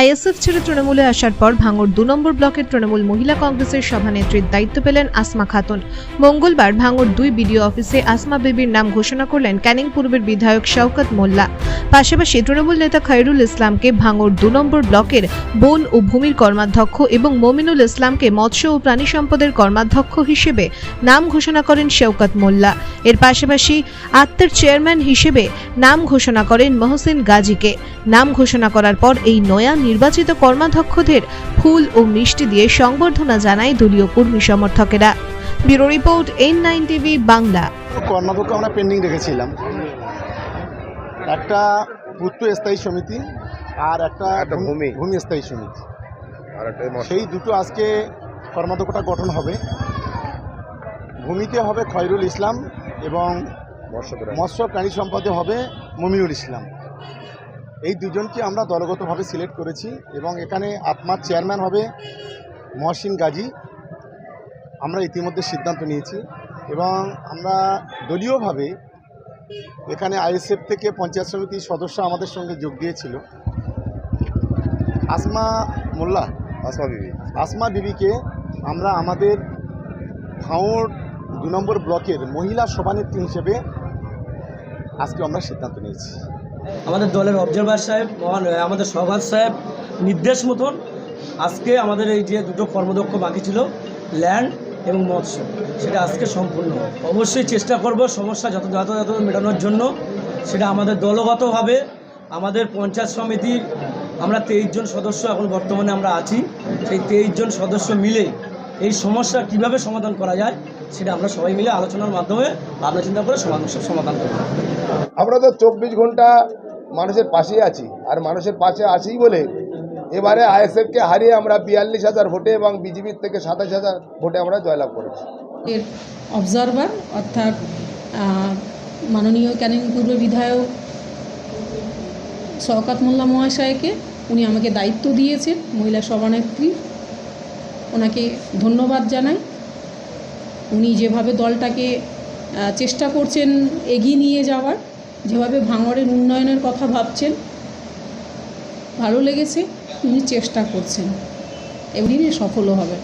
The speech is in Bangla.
আইএসএফ ছেড়ে তৃণমূলে আসার পর ভাঙড় দু নম্বর ব্লকের তৃণমূল মহিলা কংগ্রেসের সভানেত্রীর দায়িত্ব পেলেন আসমা খাতুন। মঙ্গলবার ভাঙড় দুই বিডিও অফিসে আসমা বেবির নাম ঘোষণা করলেন ক্যানিং পূর্বের বিধায়ক শওকত মোল্লা। পাশাপাশি তৃণমূল নেতা খৈরুল ইসলামকে ভাঙড় দু নম্বর ব্লকের বন ও ভূমির কর্মাধ্যক্ষ এবং মমিনুল ইসলামকে মৎস্য ও প্রাণী সম্পদের কর্মাধ্যক্ষ হিসেবে নাম ঘোষণা করেন শওকত মোল্লা। এর পাশাপাশি আত্মের চেয়ারম্যান হিসেবে নাম ঘোষণা করেন মহসিন গাজীকে। নাম ঘোষণা করার পর এই নয়া নির্বাচিত কর্মাধ্যক্ষদের ফুল ও মিষ্টি দিয়ে সংবর্ধনা জানায় দলীয় কর্মী সমর্থকেরা bureau report N nine TV Bangla কর্মাধ্যক্ষ আমরা পেন্ডিং রেখেছিলাম একটা পূর্ত স্থায়ী সমিতি আর একটা একটা ভূমি। ভূমি স্থায়ী সমিতি আর একটা মশলা। সেই দুটো আজকে কর্মাধ্যক্ষটা গঠন হবে ভূমিতে হবে খয়রুল ইসলাম এবং মৎস্য প্রাণী। মৎস্য প্রাণী সম্পদে হবে মমিনুল ইসলাম এই দুজনকে আমরা দলগতভাবে সিলেক্ট করেছি এবং এখানে আত্মার চেয়ারম্যান হবে মহসিন গাজী। আমরা ইতিমধ্যে সিদ্ধান্ত নিয়েছি এবং আমরা দলীয়ভাবে এখানে আইএসএফ থেকে পঞ্চায়েত সমিতির সদস্য আমাদের সঙ্গে যোগ দিয়েছিল। আসমা মোল্লা আসমা বিবি। আসমা বিবিকে আমরা আমাদের ভাঁড় দু নম্বর ব্লকের মহিলা সভানেত্রী হিসেবে আজকে আমরা সিদ্ধান্ত নিয়েছি। আমাদের দলের অবজারভার সাহেব, মহান আমাদের সভার সাহেব, নির্দেশ মতন আজকে আমাদের এই যে দুটো কর্মদক্ষ বাকি ছিল ল্যান্ড এবং মৎস্য, সেটা আজকে সম্পূর্ণ অবশ্যই চেষ্টা করব সমস্যা যত যথাযথ মেটানোর জন্য, সেটা আমাদের দলগতভাবে, আমাদের পঞ্চায়েত সমিতির আমরা তেইশ জন সদস্য এখন বর্তমানে আমরা আছি, সেই তেইশ জন সদস্য মিলে এই সমস্যা কীভাবে সমাধান করা যায় সেটা আমরা সবাই মিলে আলোচনার মাধ্যমে ভাবনা চিন্তা করে সমস্যার সমাধান করব। আমরা তো চব্বিশ ঘণ্টা মানুষের পাশে আছি আর মানুষের পাশে আছি বলে এবারে আইএসএফকে হারিয়ে আমরা বিয়াল্লিশ হাজার ভোটে এবং বিজেপির থেকে সাতাশ হাজার ভোটে আমরা জয়লাভ করেছি। এর অবজারভার অর্থাৎ মাননীয় ক্যানিং পূর্ব বিধায়ক শওকাত মোল্লা মহাশয়কে উনি আমাকে দায়িত্ব দিয়েছেন মহিলা সভানেত্রী। ওনাকে ধন্যবাদ জানাই। উনি যেভাবে দলটাকে চেষ্টা করছেন এগিয়ে নিয়ে যাওয়ার, যেভাবে ভাঙড়ের উন্নয়নের কথা ভাবছেন, ভালো লেগেছে, উনি চেষ্টা করছেন। এমনি সফলও হবে